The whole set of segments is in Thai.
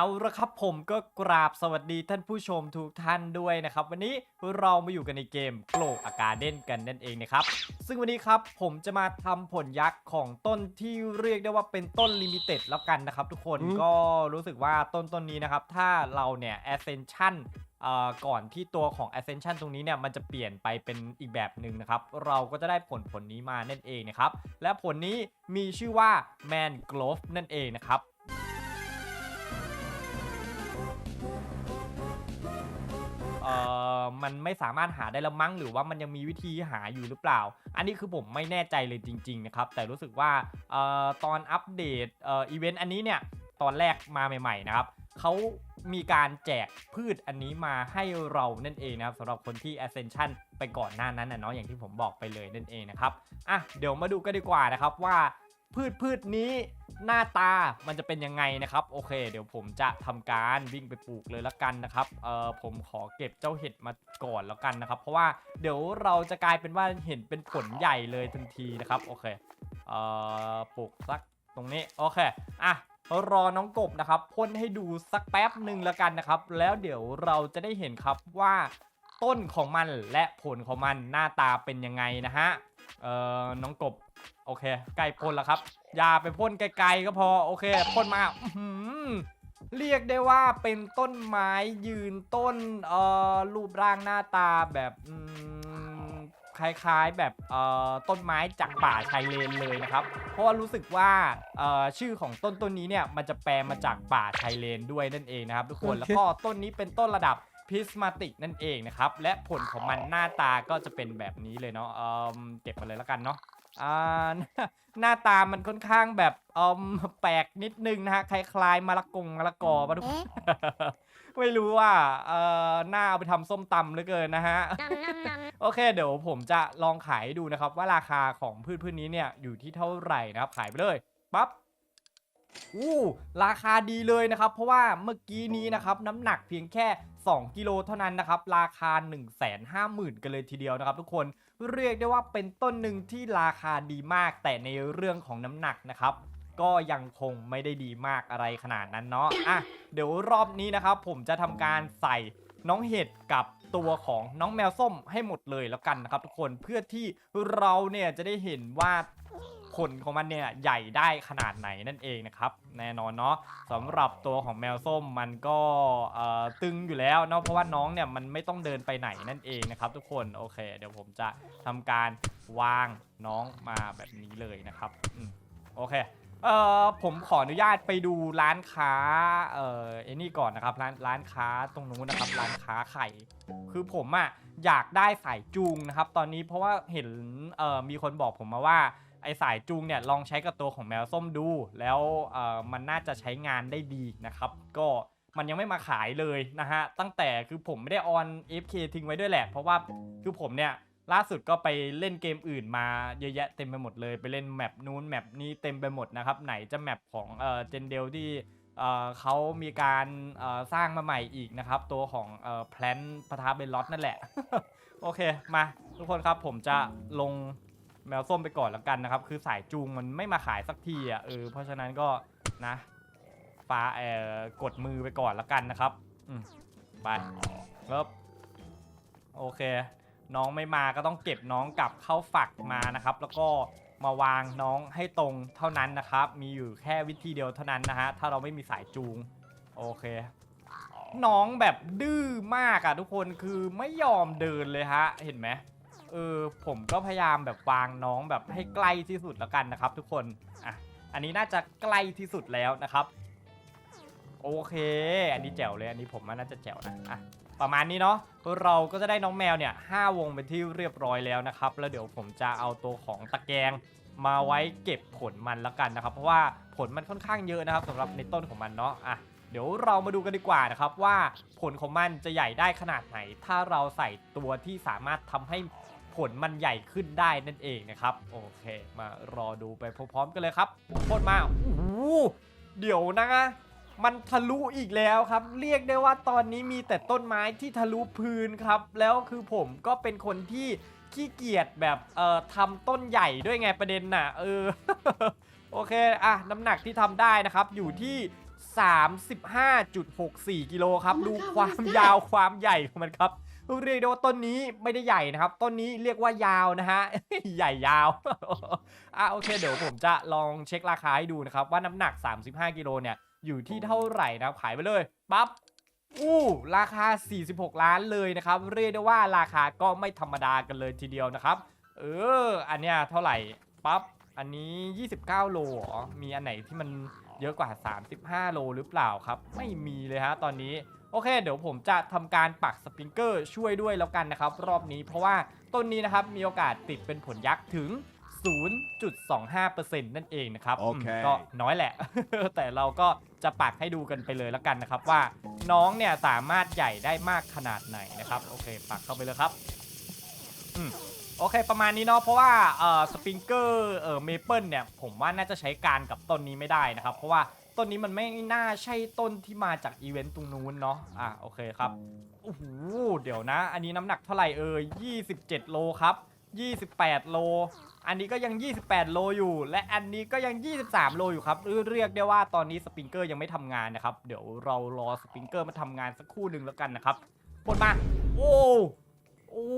เอาละครับผมก็กราบสวัสดีท่านผู้ชมทุกท่านด้วยนะครับ วันนี้เรามาอยู่กันในเกมโกลกอากาเดนกันนั่นเองนะครับ ซึ่งวันนี้ครับผมจะมาทำผลยักษ์ของต้นที่เรียกได้ว่าเป็นต้นลิมิเต็ดแล้วกันนะครับ ทุกคนอืมก็รู้สึกว่าต้นต้นนี้นะครับ ถ้าเราเนี่ย ascension เอ่อก่อนที่ตัวของ ascension ตรงนี้เนี่ยมันจะเปลี่ยนไปเป็นอีกแบบหนึ่งนะครับ เราก็จะได้ผลผลนี้มานั่นเองนะครับ และผลนี้มีชื่อว่า man growth นั่นเองนะครับ มันไม่สามารถหาได้แล้วมั้งหรือว่ามันยังมีวิธีหาอยู่หรือเปล่า อันนี้คือผมไม่แน่ใจเลยจริงๆนะครับแต่รู้สึกว่าออตอนอัปเดตเอ่ออีเวนต์อันนี้เนี่ยตอนแรกมาใหม่ๆนะครับเขามีการแจกพืชอันนี้มาให้เรานั่นเองนะครับสำหรับคนที่ Ascension ไปก่อนหน้านั้นนะเนาะอย่างที่ผมบอกไปเลยนั่นเองนะครับอะเดี๋ยวมาดูกันดีกว่านะครับว่า พืชพืชนี้หน้าตามันจะเป็นยังไงนะครับ โอเค เดี๋ยวผมจะทำการวิ่งไปปลูกเลยละกันนะครับเออผมขอเก็บเจ้าเห็ดมาก่อนแล้วกันนะครับ เพราะว่าเดี๋ยวเราจะกลายเป็นว่าเห็นเป็นผลใหญ่เลยทันทีนะครับโอเคเออปลูกสักตรงนี้โอเคอะรอน้องกบนะครับพ่นให้ดูสักแป๊บหนึ่งแล้วกันนะครับ แล้วเดี๋ยวเราจะได้เห็นครับว่าต้นของมันและผลของมันหน้าตาเป็นยังไงนะฮะเออน้องกบ โอเคใกล้พ่นแล้วครับ อย่าไปพ่นไกลๆก็พอ โอเคพ่นมาอื้อหือเรียกได้ว่าเป็นต้นไม้ยืนต้นเอ่อรูปร่างหน้าตาแบบอืมคล้ายๆแบบเอ่อต้นไม้จากป่าชายเลนเลยนะครับ เพราะว่ารู้สึกว่าเอ่อชื่อของต้นต้นนี้เนี่ยมันจะแปลมาจากป่าชายเลนด้วยนั่นเองนะครับทุกคนโอเคแล้วก็ต้นนี้เป็นต้นระดับพิสมาติกนั่นเองนะครับ และผลของมันหน้าตาก็จะเป็นแบบนี้เลยเนาะเอ่อเก็บมาเลยแล้วกันเนาะ อ่าหน้าตามันค่อนข้างแบบอืมแปลกนิดนึงนะฮะคล้ายๆมะละกงมะละกอปะทุกคนไม่รู้ว่าเอ่อหน้าเอาไปทำส้มตำเหลือเกินนะฮะ โอเค เดี๋ยวผมจะลองขายให้ดูนะครับ ว่าราคาของพืชพืชนี้เนี่ยอยู่ที่เท่าไหร่นะครับ ขายไปเลยปั๊บอู้ราคาดีเลยนะครับ เพราะว่าเมื่อกี้นี้นะครับน้ำหนักเพียงแค่ 2 กิโลเท่านั้นนะครับ ราคา 1 5 0 0 0 0 กันเลยทีเดียวนะครับทุกคน เรียกได้ว่าเป็นต้นหนึ่งที่ราคาดีมาก แต่ในเรื่องของน้ำหนักนะครับ ก็ยังคงไม่ได้ดีมากอะไรขนาดนั้นเนาะอะเดี๋ยวรอบนี้นะครับ ผมจะทำการใส่น้องเห็ดกับตัวของน้องแมวส้มให้หมดเลยแล้วกันนะครับ ทุกคนเพื่อที่เราเนี่ยจะได้เห็นว่า ผลของมันเนี่ยใหญ่ได้ขนาดไหนนั่นเองนะครับแน่นอนเนาะสำหรับตัวของแมวส้มมันก็ตึงอยู่แล้วเนาะเพราะว่าน้องเนี่ยมันไม่ต้องเดินไปไหนนั่นเองนะครับ ทุกคนโอเค เดี๋ยวผมจะทำการวางน้องมาแบบนี้เลยนะครับอโอเคเอ่อผมขออนุญาตไปดูร้านค้าเอ่อไอ้นี่ก่อนนะครับร้านร้านค้าตรงนู้นนะครับ ร้านค้าไข่ คือผมอะอยากได้สายจูงนะครับ ตอนนี้เพราะว่าเห็นเอ่อมีคนบอกผมมาว่า ไอสายจูงเนี่ยลองใช้กับตัวของแมวส้มดู แล้วมันน่าจะใช้งานได้ดีนะครับ ก็มันยังไม่มาขายเลยนะฮะ ตั้งแต่คือผมไม่ได้ออน FK ทิ้งไว้ด้วยแหละ เพราะว่าคือผมเนี่ยล่าสุดก็ไปเล่นเกมอื่นมาเยอะแยะเต็มไปหมดเลย ไปเล่นแมปนู้นแมปนี้เต็มไปหมดนะครับ ไหนจะแมปของเอ่อเจนเดลที่เขามีการสร้างมาใหม่อีกนะครับ ตัวของเอ่อแพลนพทาเบลล็อตนั่นแหละ โอเคมาทุกคนครับผมจะลง แมวส้มไปก่อนแล้วกันนะครับ คือสายจูงมันไม่มาขายสักทีอะเออเพราะฉะนั้นก็นะฟ้าเอ่อกดมือไปก่อนแล้วกันนะครับอืมไปครับโอเค น้องไม่มาก็ต้องเก็บน้องกลับเข้าฝักมานะครับ แล้วก็มาวางน้องให้ตรงเท่านั้นนะครับ มีอยู่แค่วิธีเดียวเท่านั้นนะฮะถ้าเราไม่มีสายจูง โอเค น้องแบบดื้อมากอะทุกคนคือไม่ยอมเดินเลยฮะ เห็นไหม เออผมก็พยายามแบบวางน้องแบบให้ใกล้ที่สุดแล้วกันนะครับ ทุกคนอะอันนี้น่าจะใกล้ที่สุดแล้วนะครับ โอเค อันนี้แจ๋วเลยอันนี้ผมว่าน่าจะแจ๋วนะอะประมาณนี้เนาะเราก็จะได้น้องแมวเนี่ยห้าวงเป็นที่เรียบร้อยแล้วนะครับ แล้วเดี๋ยวผมจะเอาตัวของตะแกรงมาไว้เก็บผลมันแล้วกันนะครับ เพราะว่าผลมันค่อนข้างเยอะนะครับสำหรับในต้นของมันเนาะอะเดี๋ยวเรามาดูกันดีกว่านะครับว่าผลของมันจะใหญ่ได้ขนาดไหน ถ้าเราใส่ตัวที่สามารถทำให้ ลมันใหญ่ขึ้นได้นั่นเองนะครับ โอเค มารอดูไปพร้อมๆกันเลยครับพ่นมาโอ้โหเดี๋ยวนะมันทะลุอีกแล้วครับ เรียกได้ว่าตอนนี้มีแต่ต้นไม้ที่ทะลุพื้นครับ แล้วคือผมก็เป็นคนที่ขี้เกียจแบบเอ่อทำต้นใหญ่ด้วยไงประเด็นน่ะ เออ โอเค อะ น้ำหนักที่ทำได้นะครับ อยู่ที่ 35.64 กิโลครับ Oh my ดู God, ความ what is that? ยาวความใหญ่ของมันครับ เรียกได้ว่าต้นนี้ไม่ได้ใหญ่นะครับ ต้นนี้เรียกว่ายาวนะฮะ ใหญ่ยาว อะโอเค เดี๋ยวผมจะลองเช็คราคาให้ดูนะครับ ว่าน้ำหนัก 35 กิโลเนี่ย อยู่ที่เท่าไหร่นะครับ ขายไปเลยปั๊บอู้ราคา 46 ล้านเลยนะครับ เรียกได้ว่าราคาก็ไม่ธรรมดากันเลยทีเดียวนะครับ เออ อันเนี้ยเท่าไหร่ปั๊บอันนี้ 29 โลเหรอมีอันไหนที่มัน เยอะกว่า 35 โลหรือเปล่าครับ ไม่มีเลยฮะตอนนี้โอเค เดี๋ยวผมจะทำการปักสปริงเกอร์ช่วยด้วยแล้วกันนะครับ รอบนี้เพราะว่าต้นนี้นะครับมีโอกาสติดเป็นผลยักษ์ถึง 0.25%นั่นเองนะครับโอเคมก็น้อยแหละ แต่เราก็จะปักให้ดูกันไปเลยแล้วกันนะครับว่าน้องเนี่ยสามารถใหญ่ได้มากขนาดไหนนะครับ โอเค ปักเข้าไปเลยครับ อืม โอเค ประมาณนี้เนาะเพราะว่าเอ่อสปริงเกอร์เอ่อเมเปิลเนี่ยผมว่าน่าจะใช้การกับต้นนี้ไม่ได้นะครับ เพราะว่าต้นนี้มันไม่น่าใช่ต้นที่มาจากอีเวนต์ตรงนู้นเนาะอะโอเคครับโอ้โหเดี๋ยวนะ อันนี้น้ำหนักเท่าไหร่เอ่ย27 โลครับ 28 โล อันนี้ก็ยัง 28 โลอยู่ และอันนี้ก็ยัง 23 โลอยู่ครับเรียกได้ว่าตอนนี้สปริงเกอร์ยังไม่ทำงานนะครับเดี๋ยวเรารอสปริงเกอร์มาทำงานสักครู่หนึ่งแล้วกันนะครับปลดมาโอ้ โอ้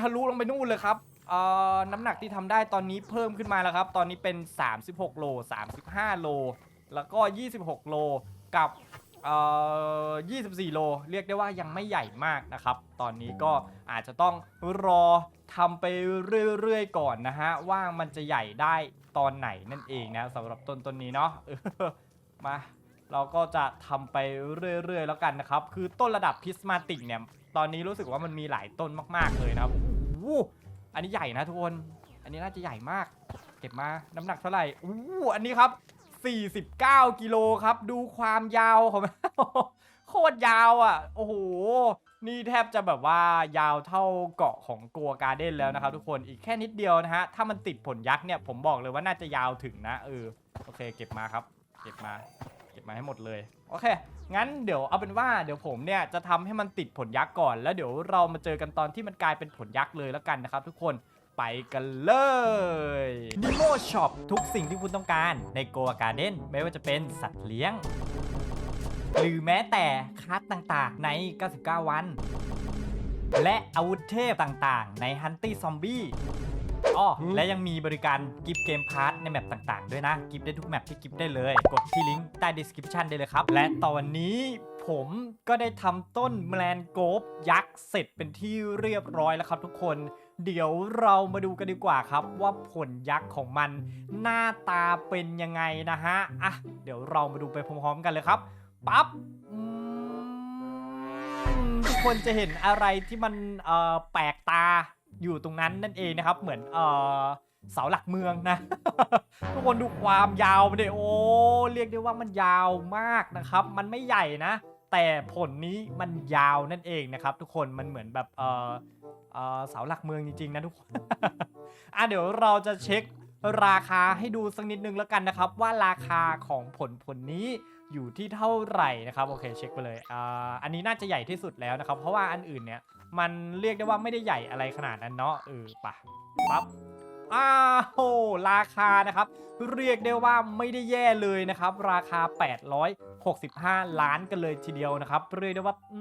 ทะลุลงไปนู่นเลยครับเอ่อน้ำหนักที่ทำได้ตอนนี้เพิ่มขึ้นมาแล้วครับ ตอนนี้เป็น 36 โล 35 โล แล้วก็ 26 โลกับเอ่อ24 โล เรียกได้ว่ายังไม่ใหญ่มากนะครับ ตอนนี้ก็อาจจะต้องรอทำไปเรื่อยๆก่อนนะฮะ ว่ามันจะใหญ่ได้ตอนไหนนั่นเองนะสำหรับต้นต้นนี้เนาะมาเราก็จะทำไปเรื่อยๆแล้วกันนะครับ คือต้นระดับพิสมาติกเนี่ย ตอนนี้รู้สึกว่ามันมีหลายต้นมาก ๆ เลยนะครับโอ้อันนี้ใหญ่นะทุกคน อันนี้น่าจะใหญ่มาก เก็บมา น้ำหนักเท่าไหร่อู้อันนี้ครับ 49 กิโลครับ ดูความยาวของมันโคตรยาวอะ โอ้โห นี่แทบจะแบบว่ายาวเท่าเกาะของกัวการ์เด้นแล้วนะครับทุกคน อีกแค่นิดเดียวนะฮะ ถ้ามันติดผลยักษ์เนี่ย ผมบอกเลยว่าน่าจะยาวถึงนะเออ โอเค เก็บมาครับ เก็บมา มาให้หมดเลย โอเค งั้นเดี๋ยวเอาเป็นว่าเดี๋ยวผมเนี่ยจะทำให้มันติดผลยักษ์ก่อน แล้วเดี๋ยวเรามาเจอกันตอนที่มันกลายเป็นผลยักษ์เลยแล้วกันนะครับทุกคนไปกันเลยนิโมช็อปทุกสิ่งที่คุณต้องการในโก a การ์เด้นไม่ว่าจะเป็นสัตว์เลี้ยง หรือแม้แต่คัสต่างๆใน 99 วัน และอาวุธเทพต่างๆ ใน Hunty Zombie อ๋ อและยังมีบริการกิฟต์เกมพาร์ทในแมปต่างๆ ด้วยนะ กิฟต์ได้ทุกแมปที่กิฟต์ได้เลย กดที่ลิงก์ใต้ description ได้เลยครับ และตอนนี้ผมก็ได้ทำต้นแมลนโกบยักษ์เสร็จเป็นที่เรียบร้อยแล้วครับทุกคน เดี๋ยวเรามาดูกันดีกว่าครับว่าผลยักษ์ของมัน หน้าตาเป็นยังไงนะฮะ อะ เดี๋ยวเรามาดูไปพร้อมๆกันเลยครับ ปั๊บทุกคนจะเห็นอะไรที่มันเออแปลกตา อยู่ตรงนั้นนั่นเองนะครับ เหมือนเอ่อเสาหลักเมืองนะ ทุกคนดูความยาวมันดิโอ้เรียกได้ว่ามันยาวมากนะครับ มันไม่ใหญ่นะ แต่ผลนี้มันยาวนั่นเองนะครับ ทุกคนมันเหมือนแบบเอ่อเอ่อเสาหลักเมืองจริงๆนะทุกคนอะเดี๋ยวเราจะเช็คราคาให้ดูสักนิดนึงแล้วกันนะครับ ว่าราคาของผลผลนี้ อยู่ที่เท่าไหร่นะครับโอเคเช็คไปเลยอ่าอันนี้น่าจะใหญ่ที่สุดแล้วนะครับ เพราะว่าอันอื่นเนี่ยมันเรียกได้ว่าไม่ได้ใหญ่อะไรขนาดนั้นเนาะเออปะปั๊บอ้าวราคานะครับ เรียกได้ว่าไม่ได้แย่เลยนะครับ ราคา 865 ล้านกันเลยทีเดียวนะครับเรียกได้ว่าอื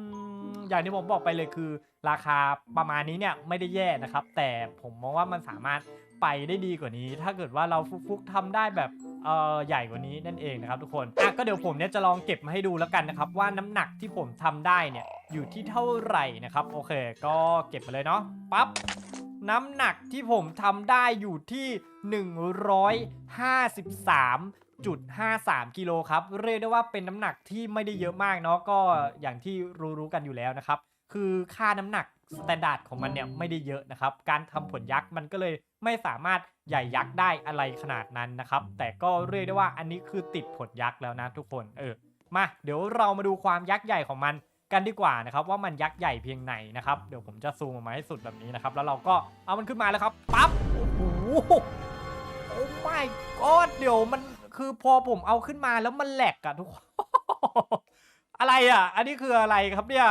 มอย่างที่ผมบอกไปเลยคือ ราคาประมาณนี้เนี่ยไม่ได้แย่นะครับ แต่ผมมองว่ามันสามารถไปได้ดีกว่านี้ ถ้าเกิดว่าเราฟุกๆทำได้แบบ เอ่อใหญ่กว่านี้นั่นเองนะครับทุกคนอะก็เดี๋ยวผมเนี่ยจะลองเก็บมาให้ดูแล้วกันนะครับว่าน้ำหนักที่ผมทำได้เนี่ยอยู่ที่เท่าไหร่นะครับโอเค ก็เก็บมาเลยเนาะปั๊บน้ำหนักที่ผมทำได้อยู่ที่ 153.53กิโลครับเรียกได้ว่าเป็นน้ำหนักที่ไม่ได้เยอะมากเนาะก็อย่างที่รู้ๆกันอยู่แล้วนะครับ คือค่าน้ำหนักสแตนดาร์ดของมันเนี่ยไม่ได้เยอะนะครับ การทำผลยักษ์มันก็เลย ไม่สามารถใหญ่ยักษ์ได้อะไรขนาดนั้นนะครับ แต่ก็เรียกได้ว่าอันนี้คือติดผลยักษ์แล้วนะทุกคนเออมาเดี๋ยวเรามาดูความยักษ์ใหญ่ของมันกันดีกว่านะครับว่ามันยักษ์ใหญ่เพียงไหนนะครับเดี๋ยวผมจะซูมออกมาให้สุดแบบนี้นะครับแล้วเราก็เอามันขึ้นมาแล้วครับปั๊บโอ้โหโอ้ my god เดี๋ยวมันคือพอผมเอาขึ้นมาแล้วมันแหลกอะทุกคนอะไรอะอันนี้คืออะไรครับเนี่ย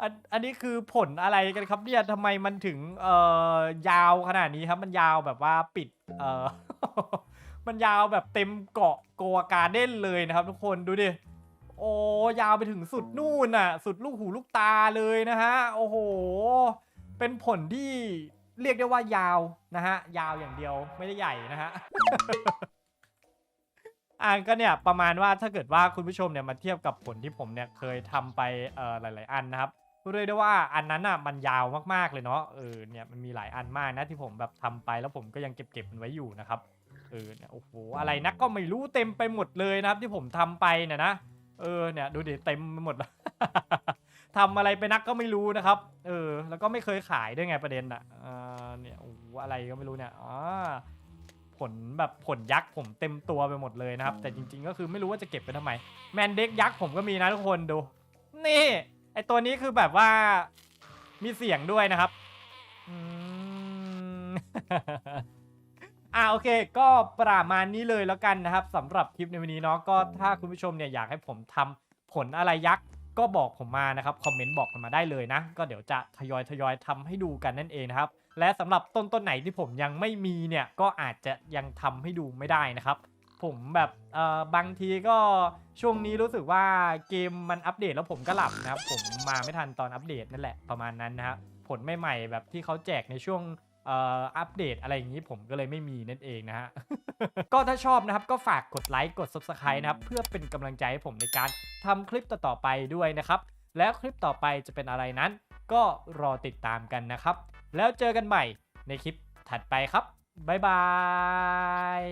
อันอันนี้คือผลอะไรกันครับเนี่ยทำไมมันถึงเอ่อยาวขนาดนี้ครับมันยาวแบบว่าปิดเอ่อ มันยาวแบบเต็มเกาะโกวาการ์เด้นเลยนะครับ ทุกคนดูดิโอ้ยาวไปถึงสุดนู่นน่ะ สุดลูกหูลูกตาเลยนะฮะโอ้โห เป็นผลที่เรียกได้ว่ายาวนะฮะยาวอย่างเดียวไม่ได้ใหญ่นะฮะ อ่าก็เนี่ยประมาณว่าถ้าเกิดว่าคุณผู้ชมเนี่ยมาเทียบกับผลที่ผมเนี่ยเคยทำไปเอ่อหลาย ๆ อันนะครับ เรียกได้ว่าอันนั้นอะมันยาวมากๆเลยเนาะเออเนี่ยมันมีหลายอันมากนะที่ผมแบบทำไปแล้วผมก็ยังเก็บๆมันไว้อยู่นะครับเออเนี่ยโอ้โหอะไรนะก็ไม่รู้เต็มไปหมดเลยนะครับที่ผมทำไปเนี่ยนะเออเนี่ยดูดิเต็มไปหมดแล้วทำอะไรไปนักก็ไม่รู้นะครับ เออ แล้วก็ไม่เคยขายด้วยไงประเด็นอะเออเนี่ยโอ้โหอะไรก็ไม่รู้เนี่ยอ๋อผลแบบผลยักษ์ผมเต็มตัวไปหมดเลยนะครับ แต่จริง ๆ ก็คือไม่รู้ว่าจะเก็บไปทำไม แมนเด็กยักษ์ผมก็มีนะทุกคนดู นี่ อตัวนี้คือแบบว่ามีเสียงด้วยนะครับอืม อ่าโอเค ก็ประมาณนี้เลยแล้วกันนะครับสำหรับคลิปในวันนี้เนาะก็ถ้าคุณผู้ชมเนี่ยอยากให้ผมทำผลอะไรยักษ์ก็บอกผมมานะครับคอมเมนต์บอกกันมาได้เลยนะ ก็เดี๋ยวจะทยอยทยอยทำให้ดูกันนั่นเองนะครับ และสำหรับต้นต้นไหนที่ผมยังไม่มีเนี่ยก็อาจจะยังทำให้ดูไม่ได้นะครับ ผมแบบเอ่อบางทีก็ช่วงนี้รู้สึกว่าเกมมันอัปเดตแล้วผมก็หลับนะครับ ผมมาไม่ทันตอนอัปเดตนั่นแหละประมาณนั้นนะครับผลใหม่ๆแบบที่เขาแจกในช่วงเอ่ออัปเดตอะไรอย่างนี้ผมก็เลยไม่มีนั่นเองนะฮะ ก็ถ้าชอบนะครับก็ฝากกดไลค์กด subscribe นะครับ เพื่อเป็นกำลังใจให้ผมในการทำคลิปต่อๆไปด้วยนะครับ แล้วคลิปต่อไปจะเป็นอะไรนั้น ก็รอติดตามกันนะครับ แล้วเจอกันใหม่ในคลิปถัดไปครับ บ๊ายบาย